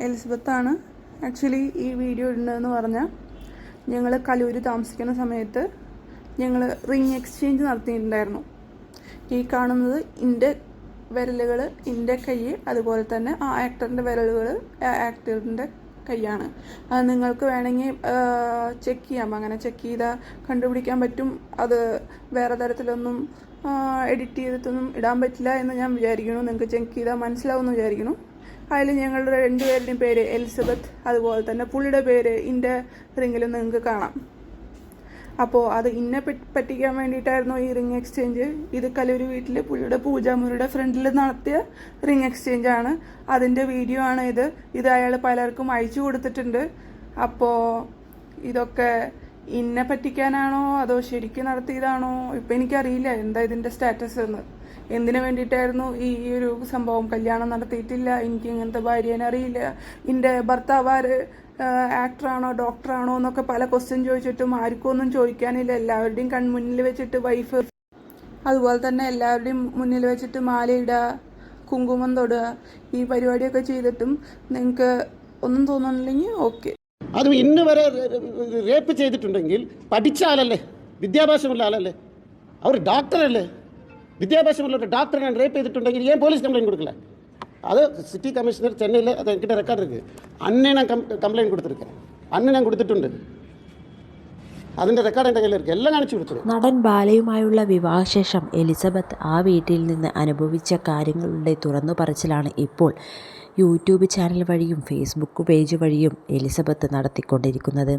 എലിസബത്താണ് actually ഈ video ഇടുന്നതെന്ന് പറഞ്ഞാൽ ഞങ്ങൾ കലൂര് താമസിക്കുന്ന സമയത്ത് ഞങ്ങൾ റിംഗ് എക്സ്ചേഞ്ച് നടത്തിയിട്ടുണ്ടായിരുന്നു. ഈ കാണുന്നത് എന്റെ വിരലുകൾ എന്റെ കൈ അതുപോലെ തന്നെ ആ ആക്ടറിന്റെ വിരലുകൾ ആക്ടറിന്റെ കൈയാണ്. അത് നിങ്ങൾക്ക് വേണമെങ്കിൽ ചെക്ക് ചെയ്യാം. അങ്ങനെ ചെക്ക് ചെയ്താൽ കണ്ടുപിടിക്കാൻ പറ്റും. അത് വേറെ തരത്തിലൊന്നും എഡിറ്റ് ചെയ്തിട്ടൊന്നും ഇടാൻ പറ്റില്ല എന്ന് ഞാൻ വിചാരിക്കുന്നു. നിങ്ങൾക്ക് ചെക്ക് ചെയ്താൽ മനസ്സിലാവുമെന്ന് വിചാരിക്കുന്നു. അതിൽ ഞങ്ങളുടെ രണ്ടുപേരുടെയും പേര് എലിസബത്ത്. അതുപോലെ തന്നെ പുള്ളിയുടെ പേര് ഇന്റെ റിങ്ങിൽ നിങ്ങൾക്ക് കാണാം. അപ്പോൾ അത് ഇന്നെ പറ്റിക്കാൻ വേണ്ടിയിട്ടായിരുന്നു ഈ റിംഗ് എക്സ്ചേഞ്ച്. ഇത് കലൂർ വീട്ടിൽ പുള്ളിയുടെ പൂജാമുറിയുടെ ഫ്രണ്ടിൽ നടത്തിയ റിംഗ് എക്സ്ചേഞ്ച് ആണ് അതിന്റെ വീഡിയോ ആണ് ഇത്. ഇത് അയാൾ പലർക്കും അയച്ചു കൊടുത്തിട്ടുണ്ട്. അപ്പോൾ ഇതൊക്കെ ഇന്നെ പറ്റിക്കാനാണോ? അതോ ശരിക്കും നടത്തിയതാണോ? ഇപ്പം എനിക്കറിയില്ല എന്താ ഇതിന്റെ സ്റ്റാറ്റസ് എന്ന്. എന്തിനു വേണ്ടിയിട്ടായിരുന്നു ഈ ഒരു സംഭവം കല്യാണം നടത്തിയിട്ടില്ല? എനിക്ക് ഇങ്ങനത്തെ ഭാര്യേനെ അറിയില്ല. എന്റെ ഭർത്താവ് ആക്ടറാണോ ഡോക്ടറാണോ എന്നൊക്കെ പല ക്വസ്റ്റ്യൻ ചോദിച്ചിട്ടും ആർക്കും ഒന്നും ചോദിക്കാനില്ല. എല്ലാവരുടെയും കൺമുന്നിൽ വെച്ചിട്ട് വൈഫ് അതുപോലെ തന്നെ എല്ലാവരുടെയും മുന്നിൽ വെച്ചിട്ട് മാലയിടുക കുങ്കുമം തൊടുക ഈ പരിപാടിയൊക്കെ ചെയ്തിട്ടും നിങ്ങൾക്ക് ഒന്നും തോന്നുന്നില്ലെങ്കിൽ ഓക്കെ അതും ഇന്ന് വരെ റേപ്പ് ചെയ്തിട്ടുണ്ടെങ്കിൽ പഠിച്ച ആളല്ലേ? വിദ്യാഭ്യാസമുള്ള ആളല്ലേ? അവർ ഡോക്ടറല്ലേ വിദ്യാഭ്യാസമുള്ള ഒരു ഡോക്ടറെ റേപ്പ് ചെയ്തിട്ടുണ്ടെങ്കിൽ ഏൻ പോലീസ് കംപ്ലൈന്റ് അത് സിറ്റി കമ്മീഷണർ ചെന്നൈയിൽ അത് എനിക്കിട്ട് റെക്കോർഡ് ഇരിക്കുക அன்னே ഞാൻ கம் கம்ப்ளைண்ட் கொடுத்துருக்கேன் ഞാൻ കൊടുത്തിട്ടുണ്ട്. അതിന്റെ അതിന്റെ റെക്കോർഡ് എന്റെ കയ്യിലിരിക്കും എല്ലാം കാണിച്ചു കൊടുത്തു നടൻ ബാലയുമായുള്ള വിവാഹശേഷം എലിസബത്ത് ആ വീട്ടിൽ നിന്ന് അനുഭവിച്ച കാര്യങ്ങളുടെ തുറന്നു പറച്ചിലാണ് ഇപ്പോൾ യൂട്യൂബ് ചാനൽ വഴിയും ഫേസ്ബുക്ക് പേജ് വഴിയും എലിസബത്ത് നടത്തിക്കൊണ്ടിരിക്കുന്നത്.